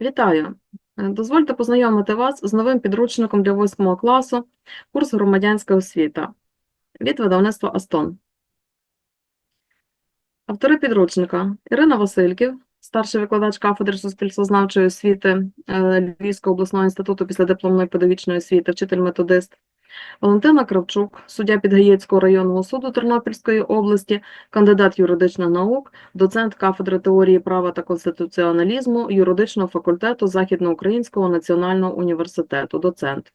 Вітаю! Е, Дозвольте познайомити вас з новим підручником для 8 класу курс громадянська освіта від видавництва Астон. Автори підручника Ірина Васильків, старший викладач кафедри суспільствознавчої освіти е, Львівського обласного інституту післядипломної педагогічної освіти, вчитель-методист, Валентина Кравчук, суддя Підгаєцького районного суду Тернопільської області, кандидат юридичних наук, доцент кафедри теорії права та конституціоналізму юридичного факультету Західноукраїнського національного університету, доцент.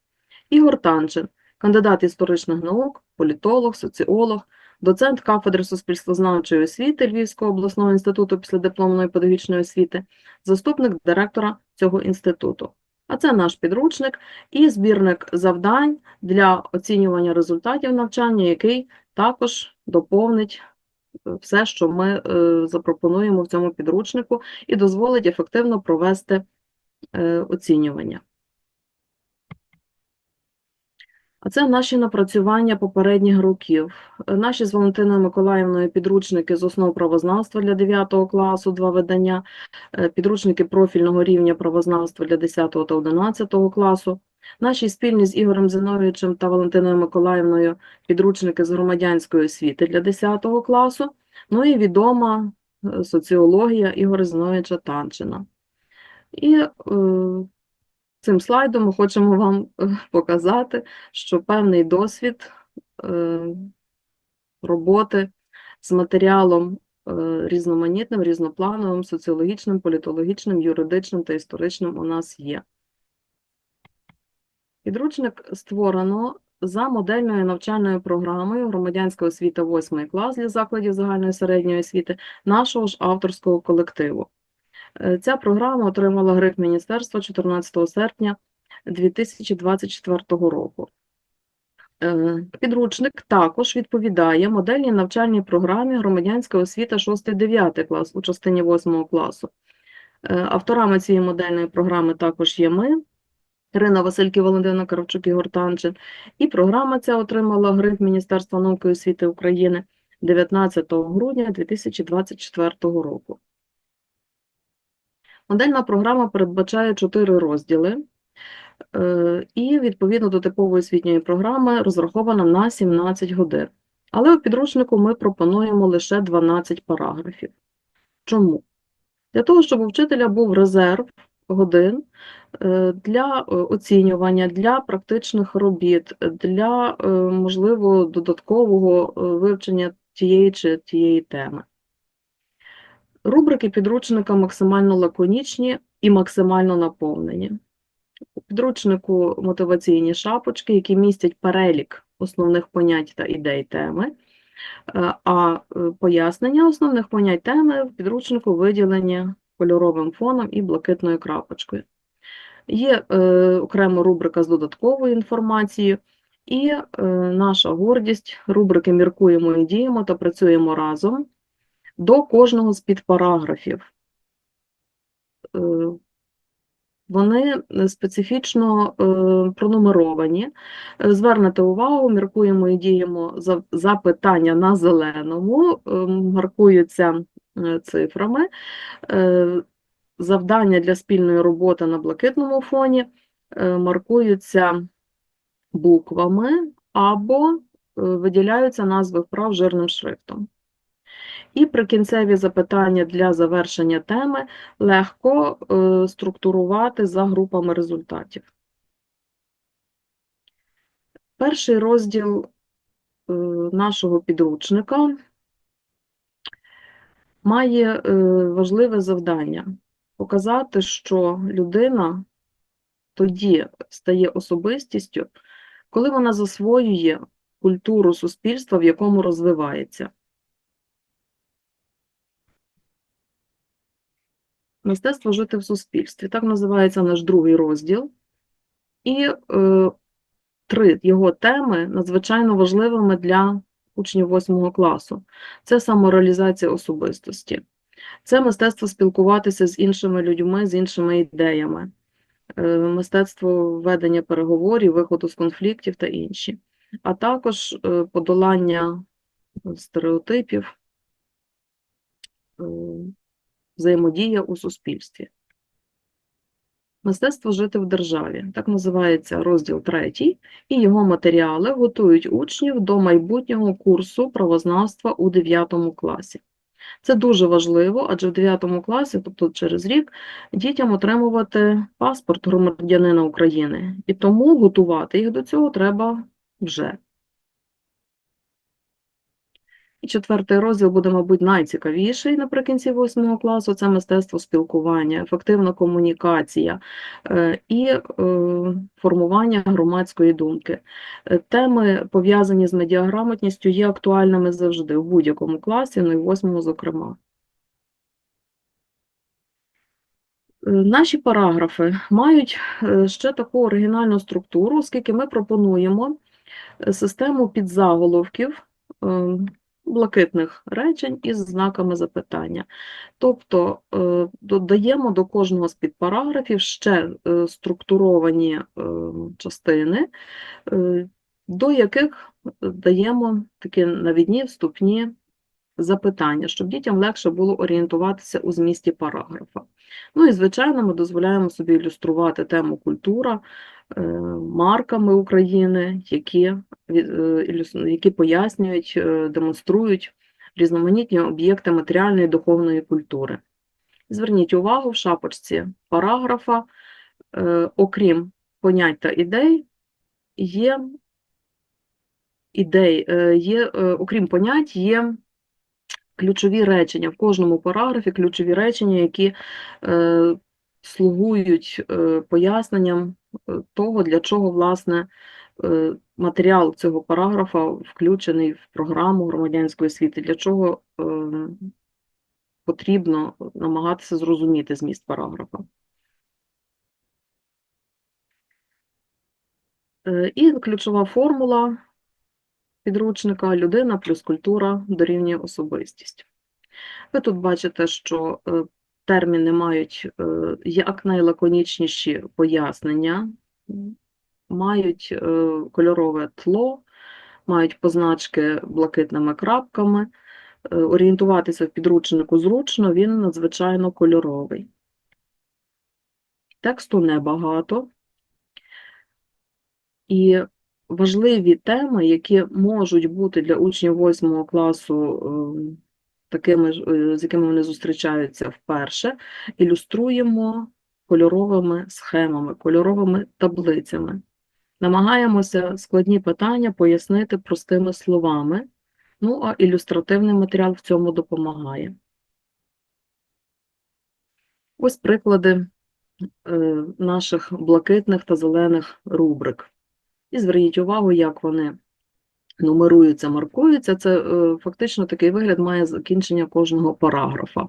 Ігор Танчин, кандидат історичних наук, політолог, соціолог, доцент кафедри суспільствознавчої освіти Львівського обласного інституту післядипломної педагогічної освіти, заступник директора цього інституту. А це наш підручник і збірник завдань для оцінювання результатів навчання, який також доповнить е, все, що ми е, запропонуємо в цьому підручнику, і дозволить ефективно провести е, оцінювання. А це наші напрацювання попередніх років. Е, Наші з Валентиною Миколаївною підручники з основ правознавства для 9 класу, два видання, е, підручники профільного рівня правознавства для 10 та 11 класу. Наші спільні з Ігорем Зиновійовичем та Валентиною Миколаївною підручники з громадянської освіти для 10 класу. Ну і відома е, соціологія Ігоря Зиновійовича Танчина. І цим слайдом ми хочемо вам е, показати, що певний досвід е, роботи з матеріалом е, різноманітним, різноплановим, соціологічним, політологічним, юридичним та історичним у нас є. Підручник створено за модельною навчальною програмою Громадянська освіта 8 клас для закладів загальної середньої освіти нашого ж авторського колективу. Е, Ця програма отримала гриф міністерства 14 серпня 2024 року. Е, Підручник також відповідає модельній навчальній програмі громадянська освіта 6-9 клас у частині 8 класу. Е, Авторами цієї модельної програми також є ми, Ірина Васильків, Валентина Кравчук, Ігор Танчин. І програма ця отримала гриф Міністерства науки і освіти України 19 грудня 2024 року. Модельна програма передбачає чотири розділи е, і, відповідно до типової освітньої програми, розрахована на 17 годин. Але у підручнику ми пропонуємо лише 12 параграфів. Чому? Для того, щоб у вчителя був резерв годин е, для е, оцінювання, для практичних робіт, для, можливо, додаткового вивчення тієї чи тієї теми. Рубрики підручника максимально лаконічні і максимально наповнені. У підручнику мотиваційні шапочки, які містять перелік основних понять та ідей теми, е, а е, пояснення основних понять теми в підручнику виділені кольоровим фоном і блакитною крапочкою. Є е, окрема рубрика з додатковою інформацією, і е, наша гордість рубрики Міркуємо і діємо та працюємо разом до кожного з підпараграфів. Е, Вони специфічно е, пронумеровані. Е, Звернете увагу, міркуємо і діємо за- запитання на зеленому, е, маркуються е, цифрами. Е, Завдання для спільної роботи на блакитному фоні е, маркуються буквами або е, виділяються назви вправ жирним шрифтом. І прикінцеві запитання для завершення теми легко е, структурувати за групами результатів. Перший розділ е, нашого підручника має е, важливе завдання показати, що людина тоді стає особистістю, коли вона засвоює культуру суспільства, в якому розвивається. Мистецтво жити в суспільстві. Так називається наш другий розділ. І е, три його теми надзвичайно важливими для учнів 8 класу. Це самореалізація особистості, це мистецтво спілкуватися з іншими людьми, з іншими ідеями, е, мистецтво ведення переговорів, виходу з конфліктів та інші, а також е, подолання стереотипів. е, взаємодія у суспільстві. Мистецтво жити в державі. Так називається розділ третій, і його матеріали готують учнів до майбутнього курсу правознавства у 9 класі. Це дуже важливо, адже в 9 класі, тобто через рік, дітям отримувати паспорт громадянина України. І тому готувати їх до цього треба вже. І четвертий розділ буде, мабуть, найцікавіший наприкінці восьмого класу. Це мистецтво спілкування, ефективна комунікація е, і е, формування громадської думки. Е, Теми, пов'язані з медіаграмотністю, є актуальними завжди в будь-якому класі, ну і восьмому, зокрема. Наші параграфи мають ще таку оригінальну структуру, оскільки ми пропонуємо систему підзаголовків е, блакитних речень із знаками запитання. Тобто е, додаємо до кожного з підпараграфів ще е, структуровані е, частини, до яких даємо такі навідні вступні запитання, щоб дітям легше було орієнтуватися у змісті параграфа. Ну і, звичайно, ми дозволяємо собі ілюструвати тему культура е, марками України, які, е, які пояснюють, е, демонструють різноманітні об'єкти матеріальної і духовної культури. Зверніть увагу, в шапочці параграфа, окрім понять та ідей, є ідей, є, окрім понять, є ключові речення. В кожному параграфі ключові речення, які е, слугують е, поясненням е, того, для чого, власне, е, матеріал цього параграфа включений в програму громадянської освіти, для чого е, потрібно намагатися зрозуміти зміст параграфа. Е, І ключова формула підручника людина плюс культура дорівнює особистість. Ви тут бачите, що е, терміни мають е, як найлаконічніші пояснення, мають е, кольорове тло, мають позначки блакитними крапками. Орієнтуватися в підручнику зручно, він надзвичайно кольоровий. Тексту небагато. І важливі теми, які можуть бути для учнів 8 класу е, такими, е, з якими вони зустрічаються вперше, ілюструємо кольоровими схемами, кольоровими таблицями. Намагаємося складні питання пояснити простими словами, ну а ілюстративний матеріал в цьому допомагає. Ось приклади е, наших блакитних та зелених рубрик. І зверніть увагу, як вони нумеруються, маркуються. Це е, фактично такий вигляд має закінчення кожного параграфа.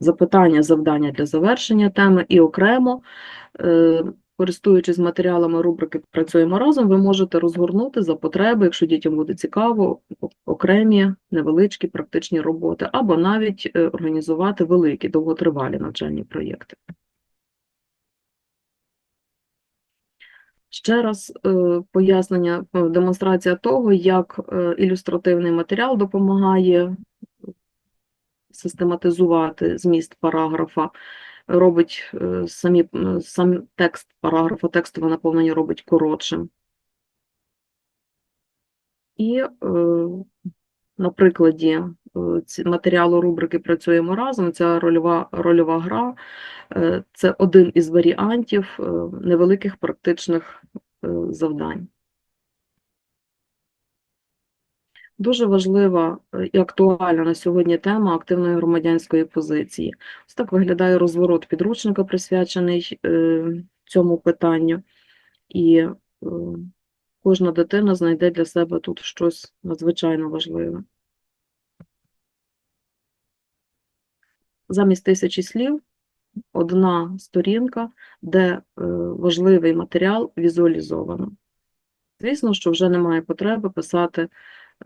Запитання, завдання для завершення теми і окремо, е, користуючись матеріалами рубрики Працюємо разом, ви можете розгорнути за потреби, якщо дітям буде цікаво, окремі невеличкі практичні роботи, або навіть е, організувати великі довготривалі навчальні проєкти. Ще раз е, пояснення, е, демонстрація того, як е, ілюстративний матеріал допомагає систематизувати зміст параграфа, робить самі, сам текст параграфа, текстове наповнення робить коротшим. І на прикладі матеріалу рубрики Працюємо разом. Ця рольова, рольова гра е, це один із варіантів е, невеликих практичних е, завдань. Дуже важлива е, і актуальна на сьогодні тема активної громадянської позиції. Ось так виглядає розворот підручника, присвячений е, цьому питанню. І е, кожна дитина знайде для себе тут щось надзвичайно важливе. Замість тисячі слів одна сторінка, де е, важливий матеріал візуалізовано. Звісно, що вже немає потреби писати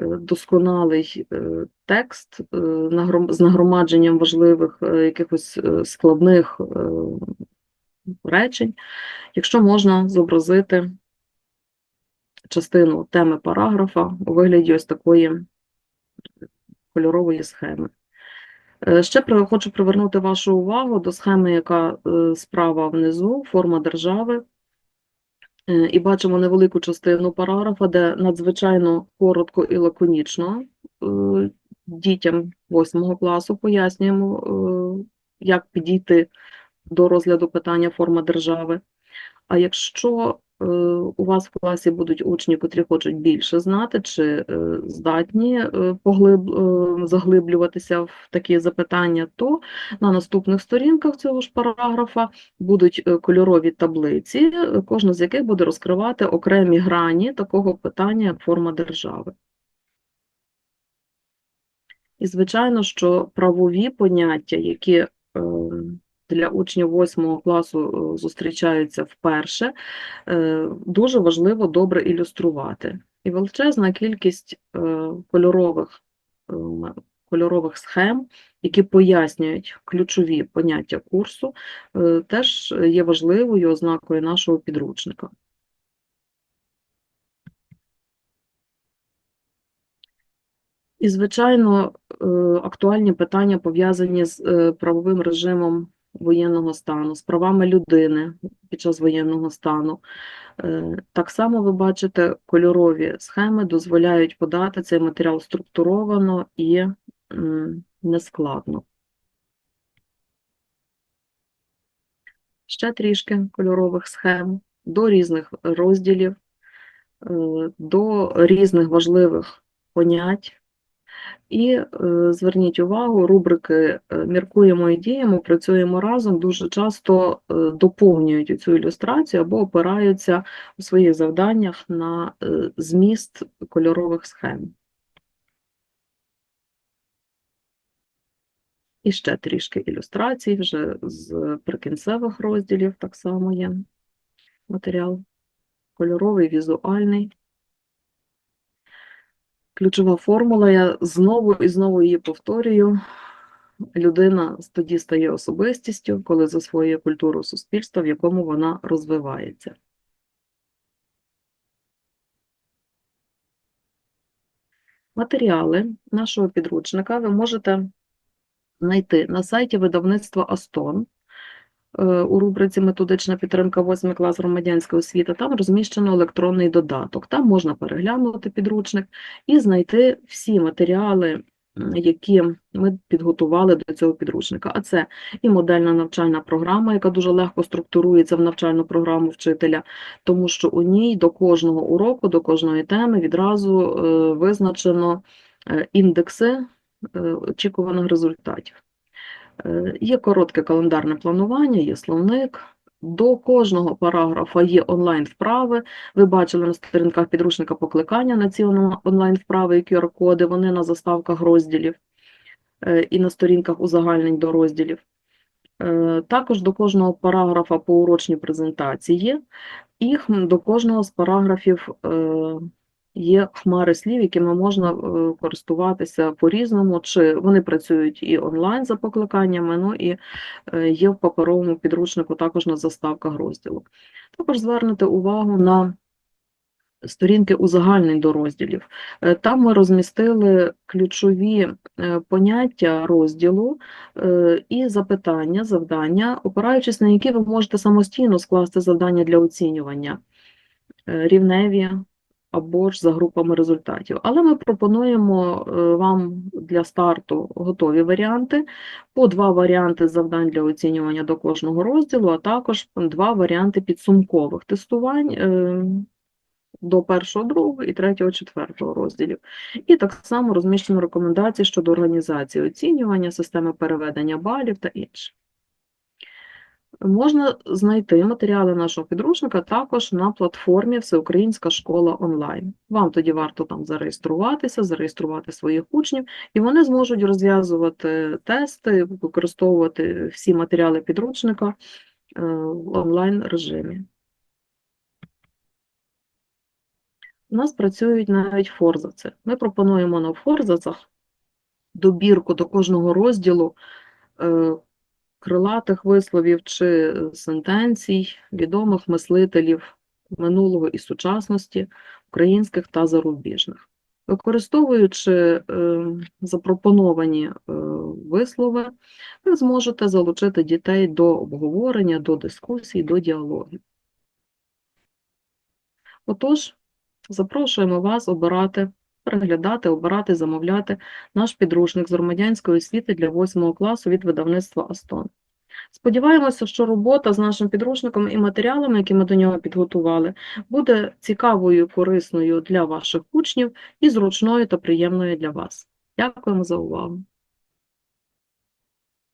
е, досконалий е, текст з нагромадженням важливих якихось складних речень, якщо можна зобразити частину теми параграфа у вигляді ось такої кольорової схеми. Е, Ще хочу привернути вашу увагу до схеми, яка е, справа внизу, форма держави. Е, І бачимо невелику частину параграфа, де надзвичайно коротко і лаконічно дітям 8 класу пояснюємо, як підійти до розгляду питання форма держави. А якщо у вас в класі будуть учні, котрі хочуть більше знати, чи е, здатні е, поглиб, е, заглиблюватися в такі запитання, то на наступних сторінках цього ж параграфа будуть е, кольорові таблиці, е, кожна з яких буде розкривати окремі грані такого питання, як форма держави. І, звичайно, що правові поняття, які е, для учнів 8 класу е, зустрічаються вперше, е, дуже важливо добре ілюструвати. І величезна кількість е, кольорових, кольорових схем, які пояснюють ключові поняття курсу, теж є важливою ознакою нашого підручника. І, звичайно, актуальні питання пов'язані з правовим режимом воєнного стану, з правами людини під час воєнного стану. Е, Так само ви бачите, кольорові схеми дозволяють подати цей матеріал структуровано і нескладно. Ще трішки кольорових схем до різних розділів, е, до різних важливих понять. І е, зверніть увагу, рубрики е, Міркуємо і діємо, працюємо разом дуже часто е, доповнюють цю ілюстрацію або опираються у своїх завданнях на зміст кольорових схем. І ще трішки ілюстрацій вже з прикінцевих розділів так само є матеріал. Кольоровий, візуальний. Ключова формула, я знову і знову її повторюю. Людина тоді стає особистістю, коли засвоює культуру суспільства, в якому вона розвивається. Матеріали нашого підручника ви можете знайти на сайті видавництва Астон у рубриці Методична підтримка 8 клас громадянська освіта. Там розміщено електронний додаток. Там можна переглянути підручник і знайти всі матеріали, які ми підготували до цього підручника. А це і модельна навчальна програма, яка дуже легко структурується в навчальну програму вчителя, тому що у ній до кожного уроку, до кожної теми відразу е, визначено е, індекси е, очікуваних результатів. Е, Є коротке календарне планування, є словник. До кожного параграфа є онлайн-вправи. Ви бачили на сторінках підручника покликання на ці онлайн-вправи і QR-коди, вони на заставках розділів е, і на сторінках узагальнень до розділів. Е, Також до кожного параграфа поурочні презентації, і до кожного з параграфів є хмари слів, якими можна е, користуватися по-різному, чи вони працюють і онлайн за покликаннями, ну і е, є в паперовому підручнику також на заставках розділу. Також звернете увагу на сторінки узагальнень до розділів. Е, Там ми розмістили ключові поняття розділу і запитання, завдання, опираючись на які ви можете самостійно скласти завдання для оцінювання рівневі або ж за групами результатів. Але ми пропонуємо е, вам для старту готові варіанти, по два варіанти завдань для оцінювання до кожного розділу, а також два варіанти підсумкових тестувань е, до першого, другого і третього, четвертого розділів. І так само розміщено рекомендації щодо організації оцінювання, системи переведення балів та інше. Можна знайти матеріали нашого підручника також на платформі Всеукраїнська школа онлайн. Вам тоді варто там зареєструватися, зареєструвати своїх учнів, і вони зможуть розв'язувати тести, використовувати всі матеріали підручника е, в онлайн режимі. У нас працюють навіть форзаци. Ми пропонуємо на форзацах добірку до кожного розділу е, крилатих висловів чи сентенцій відомих мислителів минулого і сучасності, українських та зарубіжних. Використовуючи е, запропоновані е, вислови, ви зможете залучити дітей до обговорення, до дискусій, до діалогів. Отож, запрошуємо вас обирати, переглядати, обирати, замовляти наш підручник з громадянської освіти для 8 класу від видавництва Астон. Сподіваємося, що робота з нашим підручником і матеріалами, які ми до нього підготували, буде цікавою, корисною для ваших учнів і зручною та приємною для вас. Дякуємо за увагу!